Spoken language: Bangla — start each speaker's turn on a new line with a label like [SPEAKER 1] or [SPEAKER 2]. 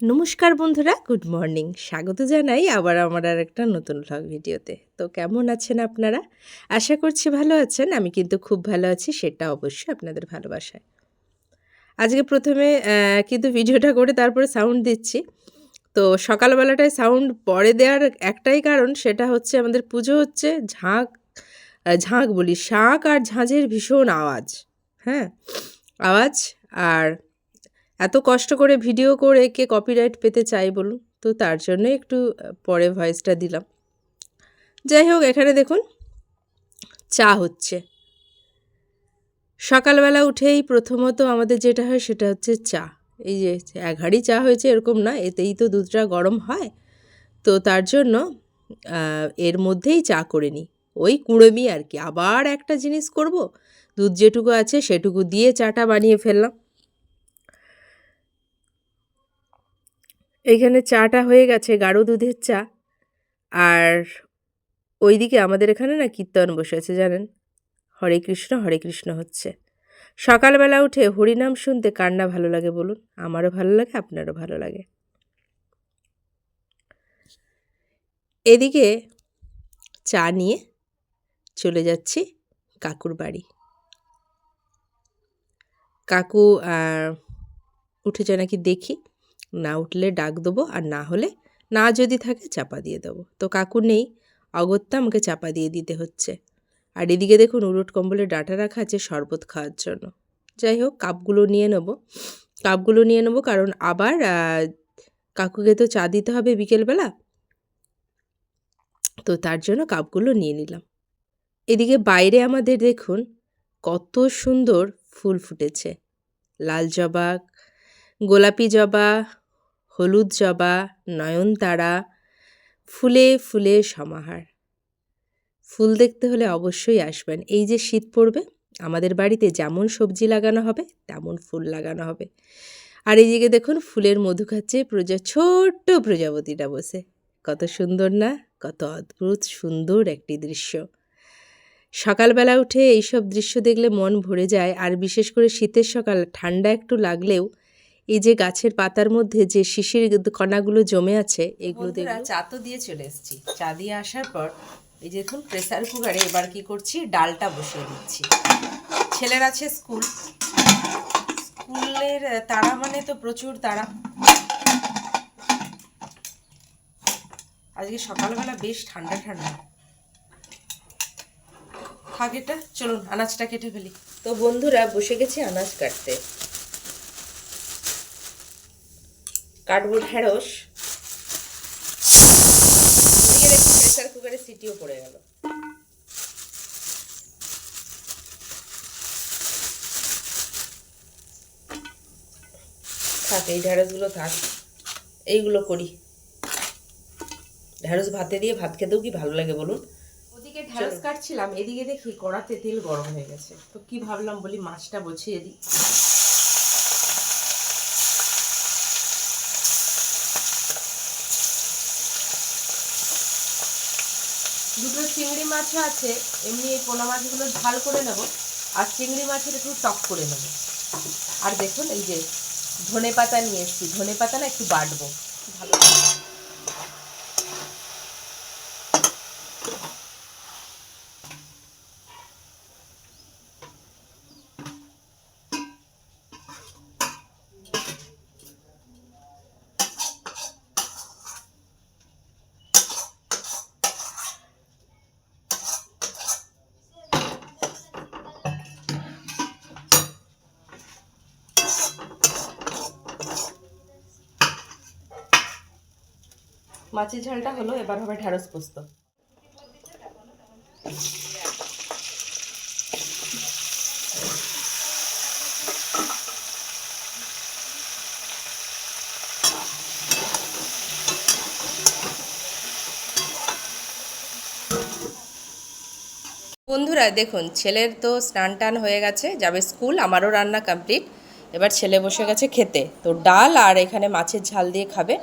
[SPEAKER 1] নমস্কার বন্ধুরা, গুড মর্নিং। স্বাগত জানাই আবার আমার আর একটা নতুন ভ্লগ ভিডিওতে। তো কেমন আছেন আপনারা? আশা করছি ভালো আছেন, আমি কিন্তু খুব ভালো আছি, সেটা অবশ্যই আপনাদের ভালোবাসায়। আজকে প্রথমে কিন্তু ভিডিওটা করে তারপরে সাউন্ড দিচ্ছি। তো সকালবেলাটায় সাউন্ড পরে দেওয়ার একটাই কারণ, সেটা হচ্ছে আমাদের পুজো হচ্ছে ঝাঁক ঝাঁক বলি শাঁখ আর ঝাঁঝের ভীষণ আওয়াজ। হ্যাঁ আওয়াজ আর এত কষ্ট করে ভিডিও করে কে কপিরাইট পেতে চাই বলুন? তো তার জন্য একটু পরে ভয়েসটা দিলাম। যাই হোক, এখানে দেখুন, চা হচ্ছে। সকালবেলা উঠেই প্রথমত আমাদের যেটা হয় সেটা হচ্ছে চা। এই যে এক হাঁড়ি চা হয়েছে এরকম না, এতেই তো দুধটা গরম হয়। তো তার জন্য এর মধ্যেই চা করে নিই। ওই কুড়েমি আর কি, আবার একটা জিনিস করব। দুধ যেটুকু আছে সেটুকু দিয়ে চাটা বানিয়ে ফেললাম। এইখানে চাটা হয়ে গেছে, গাঢ় দুধের চা। আর ওইদিকে আমাদের এখানে না কীর্তন বসেছে জানেন? হরে কৃষ্ণ হরে কৃষ্ণ হচ্ছে। সকালবেলা উঠে হরিনাম শুনতে কার না ভালো লাগে বলুন? আমারও ভালো লাগে, আপনারও ভালো লাগে। এদিকে চা নিয়ে চলে যাচ্ছি কাকুর বাড়ি। কাকু উঠেছে নাকি দেখি। না উঠলে ডাক দেবো আর না হলে না যদি থাকে চাপা দিয়ে দেবো। তো কাকু নেই, অগত্যা আমাকে চাপা দিয়ে দিতে হচ্ছে। আর এদিকে দেখুন উলট কম্বলে ডাটা রাখা আছে শরবত খাওয়ার জন্য। যাই হোক, কাপগুলো নিয়ে নেব। কাপগুলো নিয়ে নেব কারণ আবার কাকুকে তো চা দিতে হবে বিকেলবেলা। তো তার জন্য কাপগুলো নিয়ে নিলাম। এদিকে বাইরে আমাদের দেখুন কত সুন্দর ফুল ফুটেছে। লাল জবা, গোলাপি জবা হলুদ জবা, নয়নতারা, ফুলে ফুলে সমাহার। ফুল দেখতে হলে অবশ্যই আসবেন। এই যে শীত পড়বে, আমাদের বাড়িতে যেমন সবজি লাগানো হবে, তেমন ফুল লাগানো হবে। আর এইদিকে দেখুন, ফুলের মধু খাচ্ছে প্রজা, ছোট্ট প্রজাপতিটা বসে। কত সুন্দর না? কত অদ্ভুত সুন্দর একটি দৃশ্য। সকালবেলা উঠে এইসব দৃশ্য দেখলে মন ভরে যায়, আর বিশেষ করে শীতের সকাল, ঠান্ডা একটু লাগলেও এই যে গাছের পাতার মধ্যে যে শিশির কণাগুলো জমে আছে এগুলো চা তো দিয়ে চলে এসেছি। চা দিয়ে আসার পর এই যে দেখুন প্রেসার কুকারে এবার কি করছি ডালটা বসিয়ে দিচ্ছি। ছেলের আছে স্কুল। স্কুলের তারা মানে তো প্রচুর তারা। আজকে সকালবেলা বেশ ঠান্ডা ঠান্ডা। থাক এটা চলুন আনাজটা কেটে ফেলি। তো বন্ধুরা বসে গেছি আনাজ কাটতে। কাটবো ঢেঁড়স। এদিকে দেখুন প্রেসার কুকারে সিটিও পড়ে গেল। থাক এই ঢেঁড়সগুলো থাক এইগুলো করি। ঢেঁড়স ভাতে দিয়ে ভাত খেতেও কি ভালো লাগে বলুন? ওদিকে ঢেঁড়স কাটছিলাম এদিকে দেখি কড়াতে তেল গরম হয়ে গেছে। তো কি ভাবলাম বলি মাছটা বসিয়ে দিই। দুটো চিংড়ি মাছ আছে, এমনি এই পোনা মাছগুলো ঝাল করে নেব, আর চিংড়ি মাছের একটু টক করে নেব। আর দেখুন, এই যে ধনে পাতা নিয়ে এসেছি ধনে পাতা না একটু বাটবো। ভালো মাছের ঝালটা হলো, এবার হবে ঢ্যাঁড়স পোস্ত। বন্ধুরা, দেখুন, ছেলের তো স্নান টান হয়ে গেছে, যাবে স্কুল, আমারও রান্না কমপ্লিট। এবার ছেলে বসে গেছে খেতে। তো ডাল আর এখানে মাছের ঝাল দিয়ে খাবে।